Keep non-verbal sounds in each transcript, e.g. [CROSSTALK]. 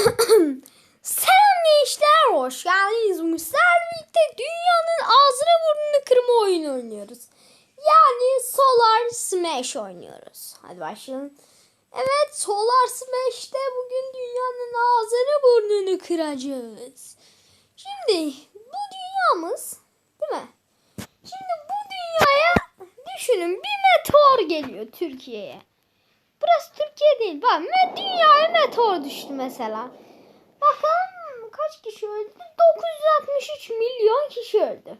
[COUGHS] Selam gençler, hoş geldiniz. Müsel birlikte dünyanın ağzını burnunu kırma oyunu oynuyoruz. Yani Solar Smash oynuyoruz. Hadi başlayalım. Evet, Solar Smash'te bugün dünyanın ağzını burnunu kıracağız. Şimdi bu dünyamız, değil mi? Şimdi bu dünyaya düşünün bir meteor geliyor Türkiye'ye. Burası Türkiye değil. Bak dünyaya meteor düştü mesela. Bakalım kaç kişi öldü? 963 milyon kişi öldü.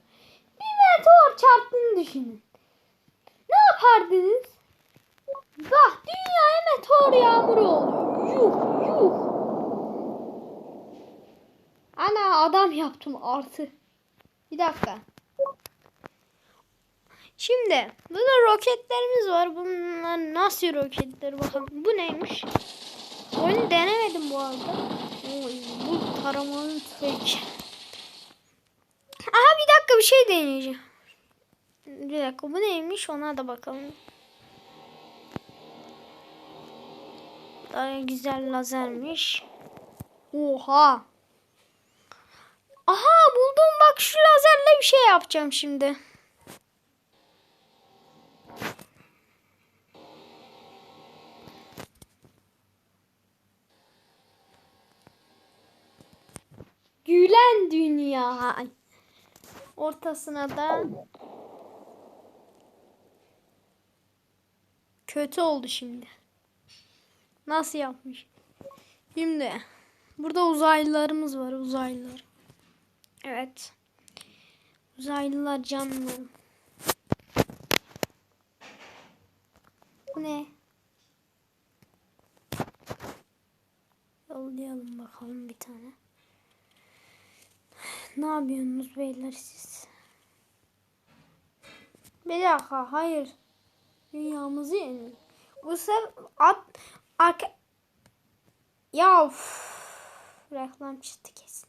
Bir meteor çarptığını düşünün. Ne yapardınız? Bak dünyaya meteor yağmuru oluyor. Yuh yuh. Ana adam yaptım artı. Bir dakika. Şimdi burada roketlerimiz var. Bunlar nasıl roketler bakalım. Bu neymiş? Oyunu denemedim bu arada. Oy, bu taramalı tüfek. Aha bir dakika bir şey deneyeceğim. Bir dakika bu neymiş ona da bakalım. Daha güzel lazermiş. Oha. Aha buldum bak şu lazerle bir şey yapacağım şimdi. Gülen dünya. Ortasına da kötü oldu şimdi. Nasıl yapmış? Şimdi burada uzaylılarımız var uzaylılar. Evet. Uzaylılar canlı. Ne? Yollayalım bakalım bir tane. Ne yapıyorsunuz beyler siz? Bir dakika hayır. Dünyamızı yenin. Bu sefer at arka ya uf, reklam çıktı kesin.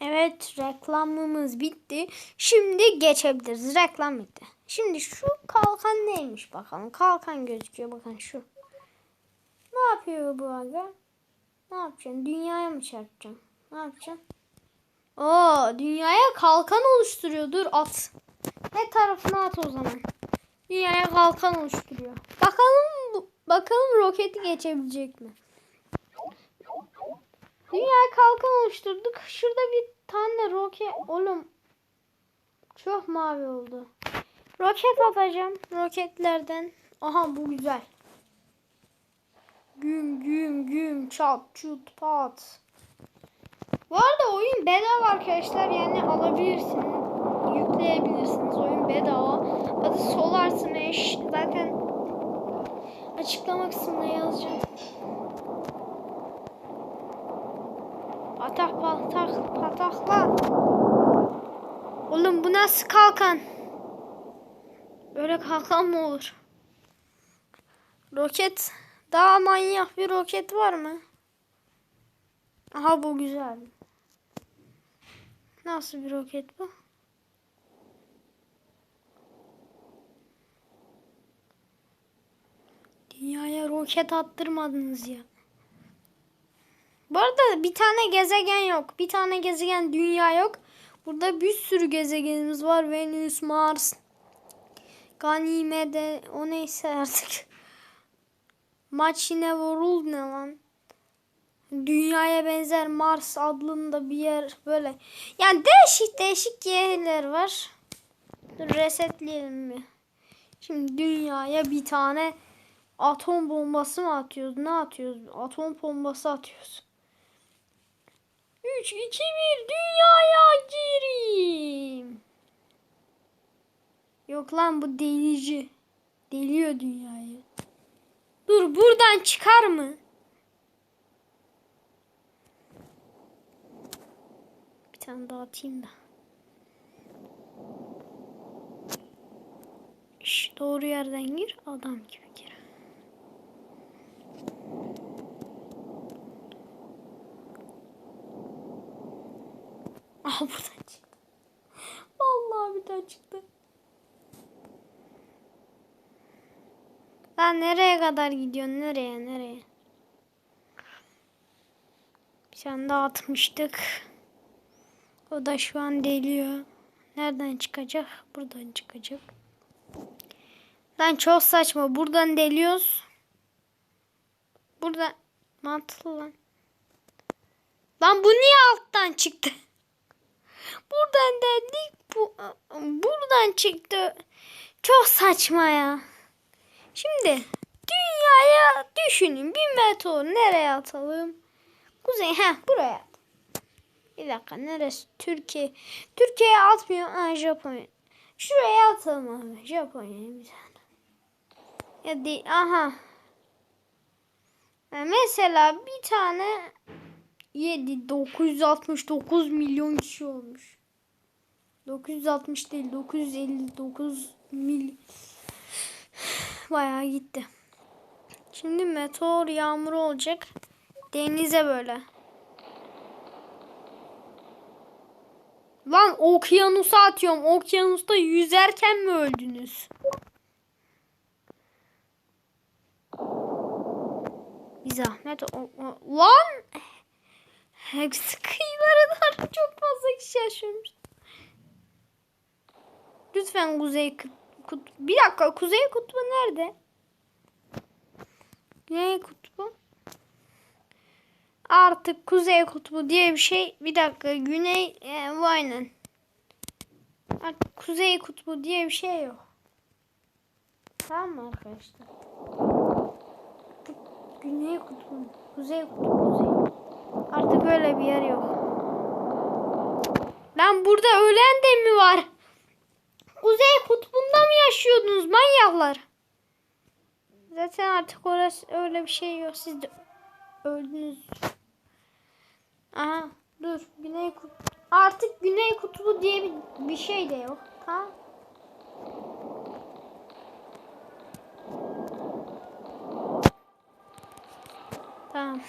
Evet reklamımız bitti. Şimdi geçebiliriz. Reklam bitti. Şimdi şu kalkan neymiş bakalım. Kalkan gözüküyor bakın şu. Ne yapıyor bu aga? Ne yapacaksın? Dünyaya mı çarpacaksın? Ne yapacaksın? Oo, dünyaya kalkan oluşturuyor. Dur at. Her tarafına at o zaman. Dünyaya kalkan oluşturuyor. Bakalım bakalım roketi geçebilecek mi? Dünyaya kalkan oluşturduk. Şurada bir tane roket. Oğlum çok mavi oldu. Roket atacağım. Roketlerden. Aha bu güzel. Güm güm güm çat çut pat. Bu arada oyun bedava arkadaşlar yani alabilirsiniz. Yükleyebilirsiniz. Oyun bedava. Adı Solar Smash. Zaten açıklama kısmına yazacağım. Atak patak patakla. Oğlum bu nasıl kalkan? Böyle kalkan mı olur? Roket. Daha manyak bir roket var mı? Aha bu güzel. Nasıl bir roket bu? Dünyaya roket attırmadınız ya. Bu arada bir tane gezegen yok. Bir tane gezegen dünya yok. Burada bir sürü gezegenimiz var. Venüs, Mars, Ganymede, o neyse artık. Maçine World ne lan? Dünyaya benzer Mars adında bir yer böyle. Yani değişik değişik yerler var. Dur resetleyelim mi? Şimdi dünyaya bir tane atom bombası mı atıyoruz? Ne atıyoruz? Atom bombası atıyoruz. 3, 2, 1 dünyaya gireyim. Yok lan bu delici. Deliyor dünyayı. Dur buradan çıkar mı? Tane daha atayım da. Şş, doğru yerden gir. Adam gibi gir. Aha buradan çıktı. Vallahi bir daha çıktı. Lan nereye kadar gidiyorsun? Nereye? Nereye? Bir tane daha atmıştık. O da şu an deliyor. Nereden çıkacak? Buradan çıkacak. Lan çok saçma. Buradan deliyoruz. Burada mantıklı lan. Lan bu niye alttan çıktı? [LAUGHS] Buradan deldik. Bu, buradan çıktı. Çok saçma ya. Şimdi dünyaya düşünün. Bir meteor nereye atalım? Kuzey. Heh buraya. Bir dakika neresi? Türkiye. Türkiye'ye atmıyor. Ha Japonya. Şuraya atalım abi. Japonya'ya bir tane. Ya değil. Aha. Ha, mesela bir tane 7 969 milyon kişi olmuş. 960 değil 959 mil bayağı gitti. Şimdi meteor yağmuru olacak. Denize böyle. Lan okyanusa atıyorum. Okyanusta yüzerken mi öldünüz? Bir zahmet. O, o- lan! Kıyılara çok fazla kişi yaşıyormuş. Lütfen Kuzey Kut-. Bir dakika Kuzey Kutbu nerede? Güney Kutbu? Artık Kuzey Kutbu diye bir şey. Bir dakika Güney e, aynen. Artık Kuzey Kutbu diye bir şey yok. Tamam mı arkadaşlar? Artık Güney Kutbu, Kuzey Kutbu, Kuzey. Artık öyle bir yer yok. Lan burada ölen de mi var? Kuzey Kutbu'nda mı yaşıyordunuz manyaklar? Zaten artık orası öyle bir şey yok. Siz de öldünüz. Aha dur. Güney Kut Artık Güney Kutbu diye bir, bir şey de yok. Tamam. Tamam.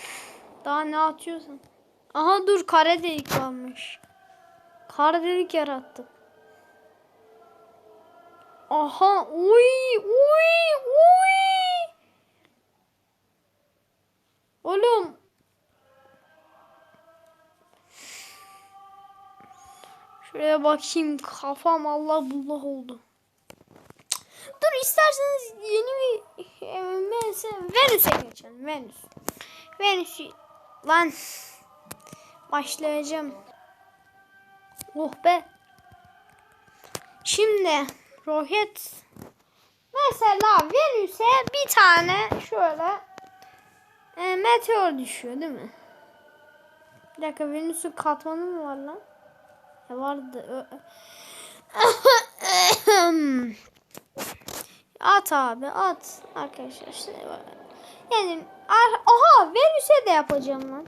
Daha ne atıyorsun? Aha dur kare delik varmış. Kare delik yarattık. Aha uy uy uy. Oğlum. Şuraya bakayım kafam Allah bullah oldu. Dur isterseniz yeni bir e, mesela Venüs'e geçelim. Venüs. Venüs lan başlayacağım. Oh be. Şimdi roket mesela Venüs'e bir tane şöyle e, meteor düşüyor değil mi? Bir dakika Venüs'ün katmanı mı var lan? Ya vardı. [COUGHS] At abi at arkadaşlar işte. Yani aha Venüs'e de yapacağım lan.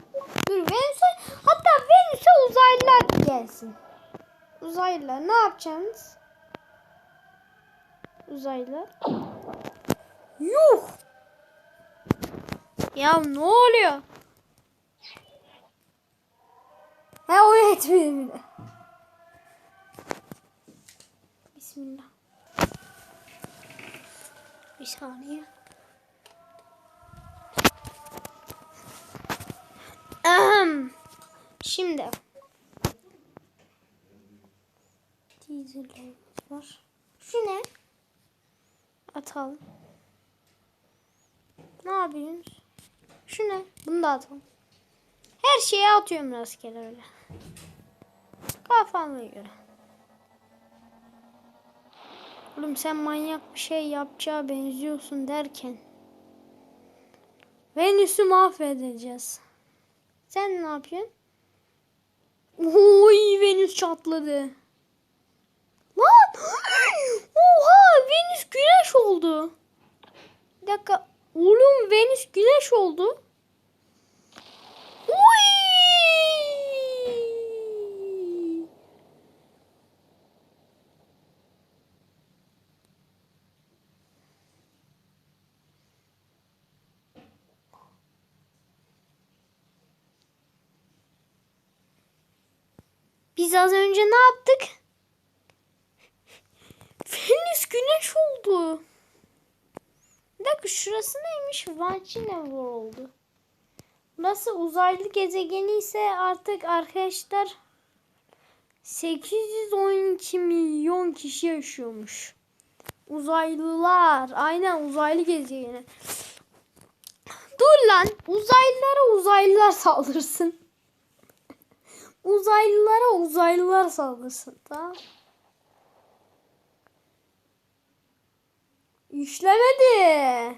Dur Venüs'e hatta Venüs'e uzaylılar gelsin. Uzaylılar ne yapacaksınız? Uzaylılar. Yuh. Ya ne oluyor? Ha o yetmiyor bile. Bismillah. Bir saniye. Ahem. Şimdi. Teaser'larımız var. Şu ne? Atalım. Ne yapıyorsunuz? Şu ne? Bunu da atalım. Her şeye atıyorum rastgele öyle. Kafama göre. Oğlum sen manyak bir şey yapacağı benziyorsun derken. Venüs'ü mahvedeceğiz. Sen ne yapıyorsun? Oy Venüs çatladı. Lan! [GASPS] Oha Venüs güneş oldu. Bir dakika. Oğlum Venüs güneş oldu. Oy! Biz az önce ne yaptık? [LAUGHS] Venüs güneş oldu. Bir dakika şurası neymiş? Vancina oldu. Burası uzaylı gezegeni ise artık arkadaşlar 812 milyon kişi yaşıyormuş. Uzaylılar. Aynen uzaylı gezegeni. Dur lan. Uzaylılara uzaylılar [LAUGHS] saldırsın. Uzaylılara uzaylılar saldırsın. Tamam. İşlemedi.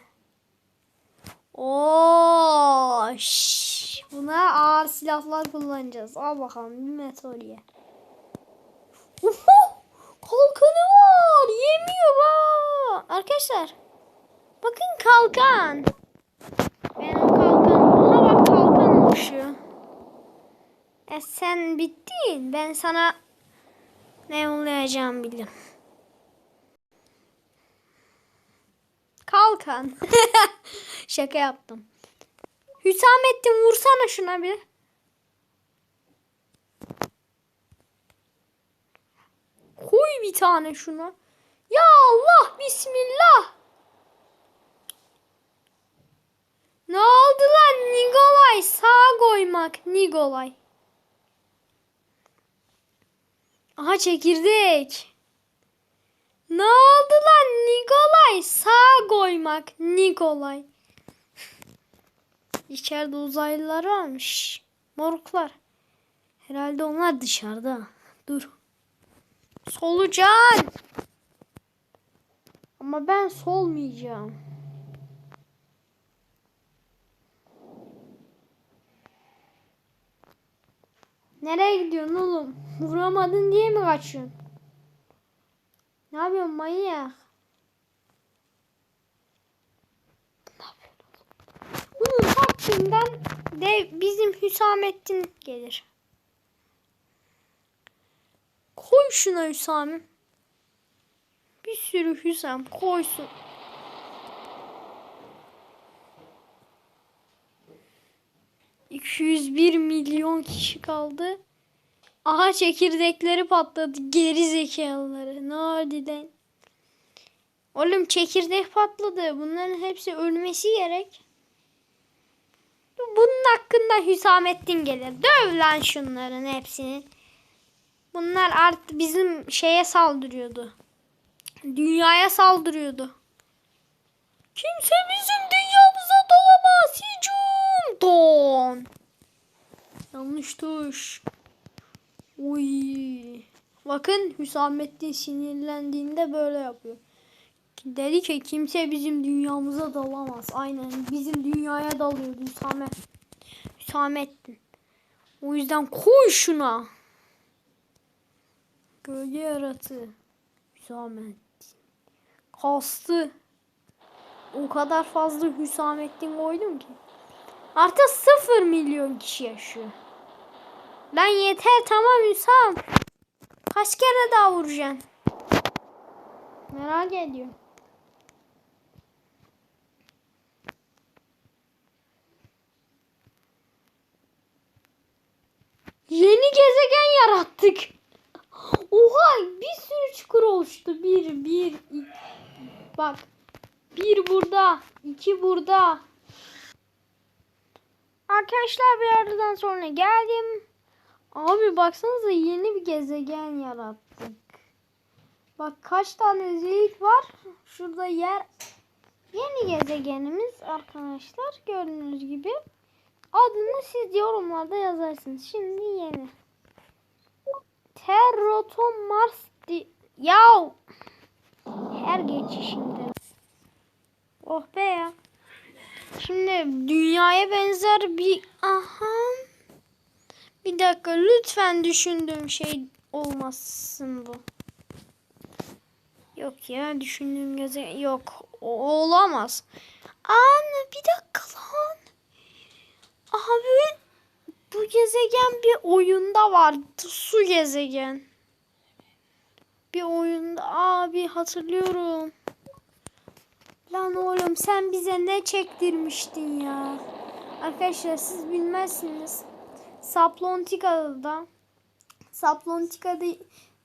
Oo, şş. Buna ağır silahlar kullanacağız. Al bakalım bir meteorye. Uhu, kalkanı var. Yemiyor bak. Arkadaşlar. Bakın kalkan. Benim kalkanım. Aha bak kalkan oluşuyor. E sen bittin. Ben sana ne yollayacağım bildim. Kalkan. [LAUGHS] Şaka yaptım. Hüsamettin vursana şuna bir. Koy bir tane şuna. Ya Allah bismillah. Ne oldu lan Nikolay? Sağa koymak Nikolay. Aha çekirdek. Ne oldu lan Nikolay? Sağa koymak Nikolay. [LAUGHS] İçeride uzaylılar varmış. Moruklar. Herhalde onlar dışarıda. Dur. Solucan. Ama ben solmayacağım. Nereye gidiyorsun oğlum? Vuramadın diye mi kaçıyorsun? Ne yapıyorsun manyak? Ne yapıyorsun? Bunun hakkından de bizim Hüsamettin gelir. Koy şuna Hüsam. Bir sürü Hüsam koysun. ...201 milyon kişi kaldı. Aha çekirdekleri patladı. Geri zekalıları. Ne oldu lan? Oğlum çekirdek patladı. Bunların hepsi ölmesi gerek. Bunun hakkında Hüsamettin gelir. Döv lan şunların hepsini. Bunlar artık bizim şeye saldırıyordu. Dünyaya saldırıyordu. Kimse bizim. Don. Yanlış tuş. Uy. Bakın Hüsamettin sinirlendiğinde böyle yapıyor. Dedi ki kimse bizim dünyamıza dalamaz. Aynen bizim dünyaya dalıyordu Hüsamet. Hüsamettin. O yüzden koy şuna. Gölge yaratığı. Hüsamettin. Kastı. O kadar fazla Hüsamettin koydum ki. Artık sıfır milyon kişi yaşıyor. Lan yeter tamam Hüsam. Kaç kere daha vuracaksın? Merak ediyorum. Yeni gezegen yarattık. Oha bir sürü çukur oluştu. Bir, bir, iki. Bak. Bir burada. iki burada. Arkadaşlar bir aradan sonra geldim. Abi baksanıza yeni bir gezegen yarattık. Bak kaç tane özellik var. Şurada yer. Yeni gezegenimiz arkadaşlar. Gördüğünüz gibi. Adını siz yorumlarda yazarsınız. Şimdi yeni. Terroton Mars di ya her geçişinde. Oh be ya. Şimdi dünyaya benzer bir aha. Bir dakika lütfen düşündüğüm şey olmasın bu. Yok ya düşündüğüm gezegen yok. Olamaz. Anne bir dakika lan. Abi bu gezegen bir oyunda vardı. Su gezegen. Bir oyunda abi hatırlıyorum. Lan oğlum sen bize ne çektirmiştin ya. Arkadaşlar siz bilmezsiniz. Saplontika'da Saplontika'da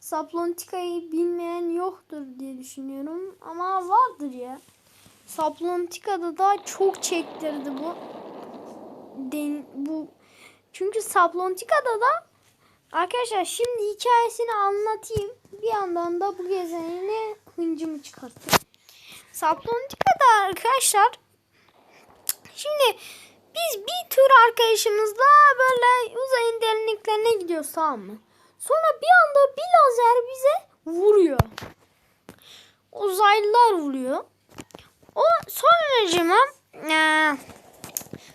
Saplontika'yı bilmeyen yoktur diye düşünüyorum. Ama vardır ya. Saplontika'da da çok çektirdi bu. den, bu çünkü Saplontika'da da arkadaşlar şimdi hikayesini anlatayım. Bir yandan da bu gezegene hıncımı çıkartayım. Saplontika'da arkadaşlar şimdi biz bir tür arkadaşımızla böyle uzayın derinliklerine gidiyoruz tamam mı? Sonra bir anda bir lazer bize vuruyor. Uzaylılar vuruyor. O sonracıma eee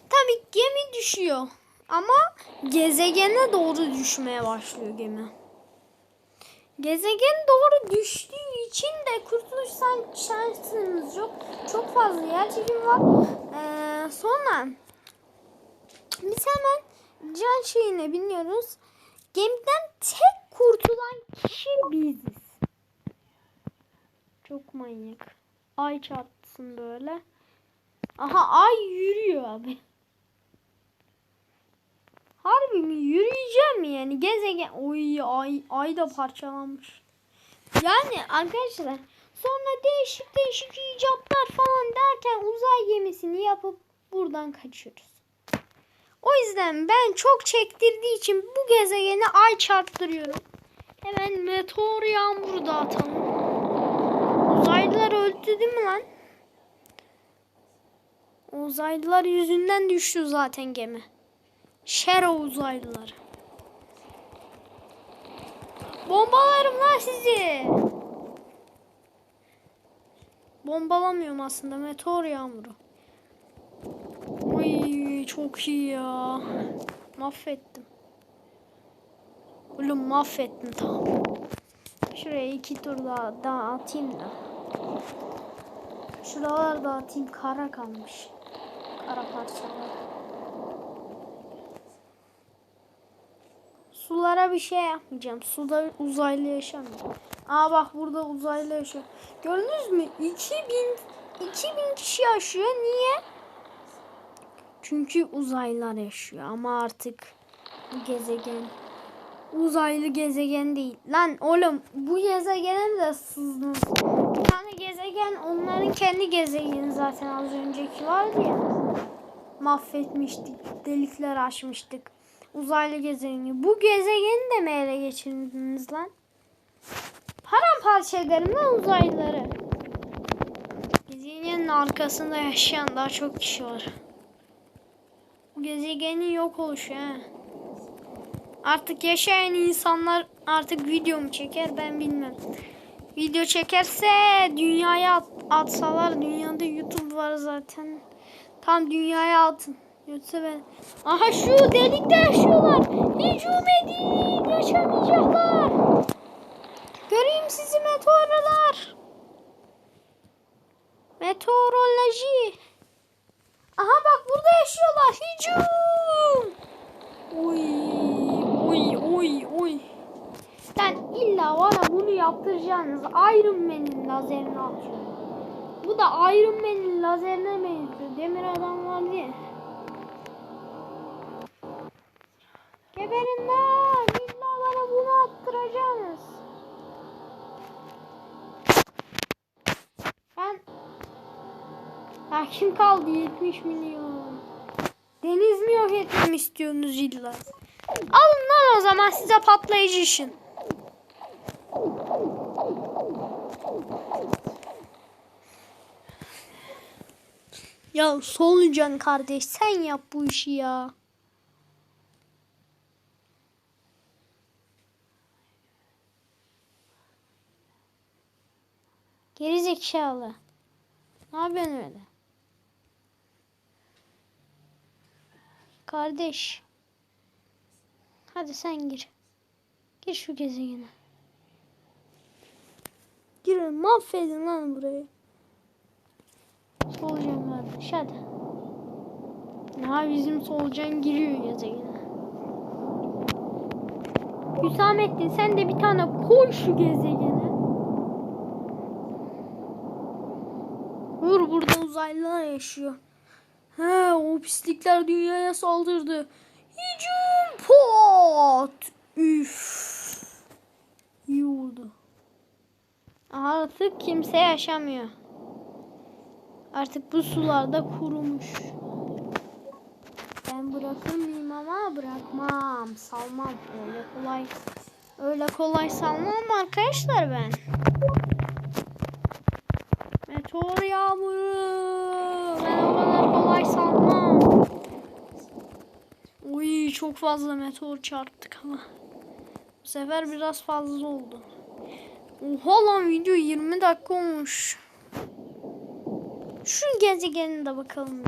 tabii gemi düşüyor. Ama gezegene doğru düşmeye başlıyor gemi. Gezegen doğru düştüğü için de kurtuluş şan- şansımız yok. Çok fazla yer çekimi var. Ee, sonra biz hemen can şeyine biniyoruz. Gemiden tek kurtulan kişi biziz. Çok manyak. Ay çarpsın böyle. Aha ay yürüyor abi. Harbi mi? Yürüyeceğim yani? Gezegen... Oy ay, ay da parçalanmış. Yani arkadaşlar sonra değişik değişik icatlar falan derken uzay gemisini yapıp buradan kaçıyoruz. O yüzden ben çok çektirdiği için bu gezegene ay çarptırıyorum. Hemen meteor yağmuru dağıtalım. Uzaylılar öldü değil mi lan? Uzaylılar yüzünden düştü zaten gemi. Shadow uzaylıları. Bombalarım lan sizi. Bombalamıyorum aslında. Meteor yağmuru. Oy çok iyi ya. Mahvettim. Oğlum mahvettim tamam. Şuraya iki tur daha, daha atayım da. Şuralar da atayım. Kara kalmış. Kara parçalar. Sulara bir şey yapmayacağım. Suda uzaylı yaşamıyor. Aa bak burada uzaylı yaşıyor. Gördünüz mü? 2000 2000 kişi yaşıyor. Niye? Çünkü uzaylılar yaşıyor ama artık gezegen uzaylı gezegen değil. Lan oğlum bu gezegene de sızdınız. Bir tane gezegen onların kendi gezegeni zaten az önceki vardı ya. Mahvetmiştik. Delikler açmıştık. Uzaylı gezegeni. Bu gezegeni de mi ele geçirdiniz lan? Paramparça ederim lan uzaylıları. Gezegenin arkasında yaşayan daha çok kişi var. Bu gezegenin yok oluşu ha. Artık yaşayan insanlar artık video mu çeker ben bilmem. Video çekerse dünyaya at, atsalar dünyada YouTube var zaten. Tam dünyaya atın. Yoksa ben... Aha şu delikte yaşıyorlar. Hücum edin. Yaşamayacaklar. Göreyim sizi meteorlar. Meteoroloji. Aha bak burada yaşıyorlar. Hücum. Oy oy oy oy. Ben illa var bunu yaptıracaksınız. Iron Man'in lazerini atıyorum. Bu da Iron Man'in lazerine benziyor. Demir adam var diye. Geberin lan. İlla bana bunu attıracaksınız. Ben... Ya kim kaldı 70 milyon? Deniz mi yok etmemi istiyorsunuz illa? Alın lan o zaman size patlayıcı işin. Ya solucan kardeş sen yap bu işi ya. Gerizekalı. Ne yapıyorsun öyle? Kardeş. Hadi sen gir. Gir şu gezegene. Girin mahvedin lan burayı. Solucan kardeş hadi. Ha bizim solucan giriyor gezegene. Hüsamettin sen de bir tane koy şu gezegene. Vur burada uzaylılar yaşıyor. He o pislikler dünyaya saldırdı. Hücum pot. Üf. İyi oldu. Artık kimse yaşamıyor. Artık bu sularda kurumuş. Ben Ben bırakır mıyım ama bırakmam. Salmam. Öyle kolay. Öyle kolay salmam arkadaşlar ben. Meteor yağmuru. Uy çok fazla meteor çarptık ama. Bu sefer biraz fazla oldu. Oha lan video 20 dakika olmuş. Şu gezegenine de bakalım.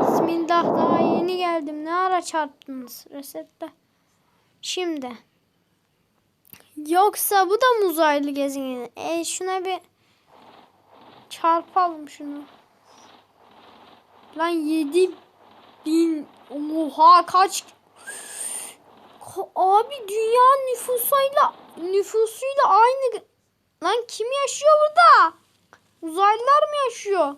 Bismillah daha yeni geldim. Ne ara çarptınız? Resette. Şimdi. Yoksa bu da mı uzaylı gezegen? E şuna bir çarpalım şunu. Lan 7 bin. Oha kaç. Ka- Abi dünya nüfusuyla nüfusuyla aynı. Lan kim yaşıyor burada? Uzaylılar mı yaşıyor?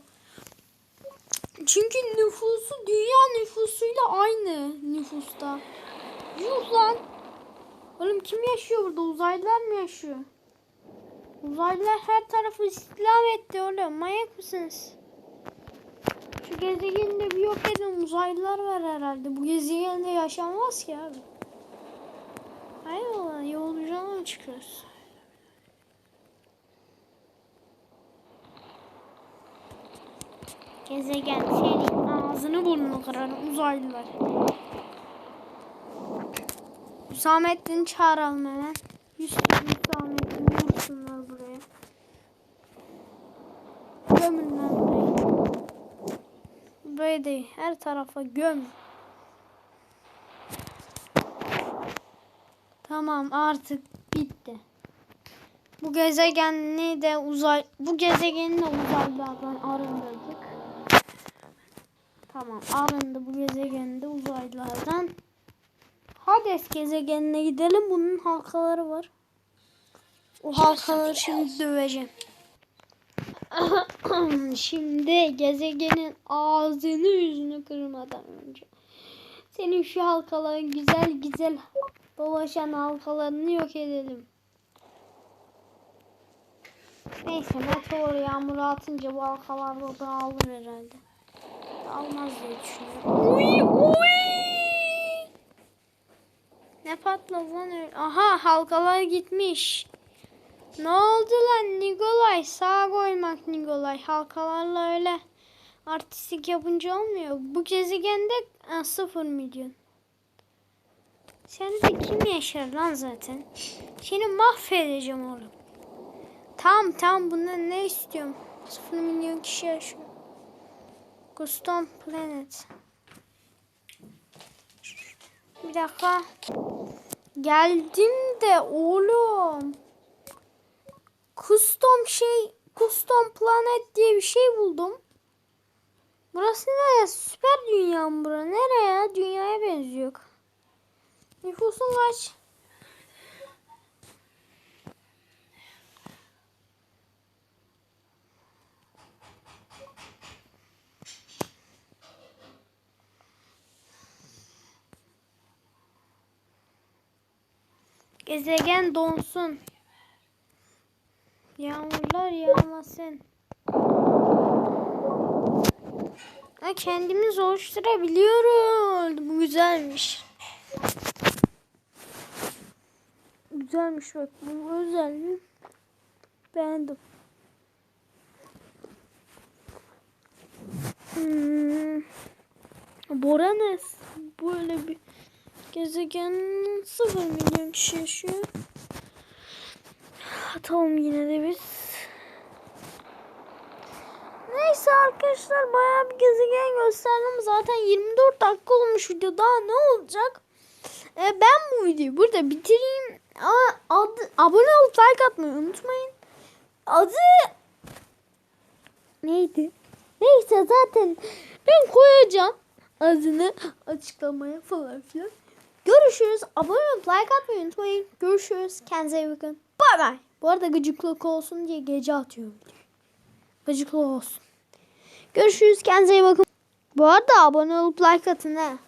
Çünkü nüfusu dünya nüfusuyla aynı nüfusta. Yuh lan. Oğlum kim yaşıyor burada? Uzaylılar mı yaşıyor? Uzaylılar her tarafı istila etti oğlum. Manyak mısınız? Şu gezegeni de bir yok edin. Uzaylılar var herhalde. Bu gezegende yaşanmaz ki abi. Hayrola yolculuğa mı çıkıyoruz? Gezegen senin ağzını burnunu kırarım uzaylılar. Hüsamettin çağıralım hemen. Yusuf Hüsamettin vursunlar buraya. Gömün değil her tarafa göm. Tamam artık bitti. Bu gezegeni de uzay bu gezegeni de uzaylılardan arındırdık. Tamam arındı bu gezegen de uzaylılardan. Hades gezegenine gidelim. Bunun halkaları var. O halkaları şimdi döveceğim. [COUGHS] şimdi gezegenin ağzını yüzünü kırmadan önce. Senin şu halkaların güzel güzel dolaşan halkalarını yok edelim. Neyse meteor yağmuru atınca bu halkalar da dağılır herhalde. Almaz diye düşünüyorum. Uy, uy. Ne patladı lan öyle? Aha halkalar gitmiş. Ne oldu lan Nikolay? Sağa koymak Nikolay. Halkalarla öyle artistik yapınca olmuyor. Bu gezegende ha, sıfır milyon. Sen de kim yaşar lan zaten? Seni mahvedeceğim oğlum. Tamam tamam bundan ne istiyorum? Sıfır milyon kişi yaşıyor. Custom Planet. Bir dakika. Geldim de oğlum. Custom şey, Custom Planet diye bir şey buldum. Burası ne? Süper dünya mı bura? Nereye? Dünyaya benziyor. Nüfusun kaç? Gezegen donsun. Yağmurlar yağmasın. Ha, kendimiz oluşturabiliyoruz. Bu güzelmiş. Güzelmiş bak. Bu özel. Beğendim. Hmm. Boranes böyle bir gezegen sıfır milyon kişi yaşıyor. Atalım yine de biz. Neyse arkadaşlar bayağı bir gezegen gösterdim. Zaten 24 dakika olmuş video. Daha ne olacak? Ee, ben bu videoyu burada bitireyim. Ama adı, abone olup like atmayı unutmayın. Adı neydi? Neyse zaten ben koyacağım adını açıklamaya falan filan. Görüşürüz. Abone olup like atmayı unutmayın. Görüşürüz. Kendinize iyi bakın. Bay bay. Bu arada gıcıklık olsun diye gece atıyorum. Gıcıklık olsun. Görüşürüz. Kendinize iyi bakın. Bu arada abone olup like atın ha.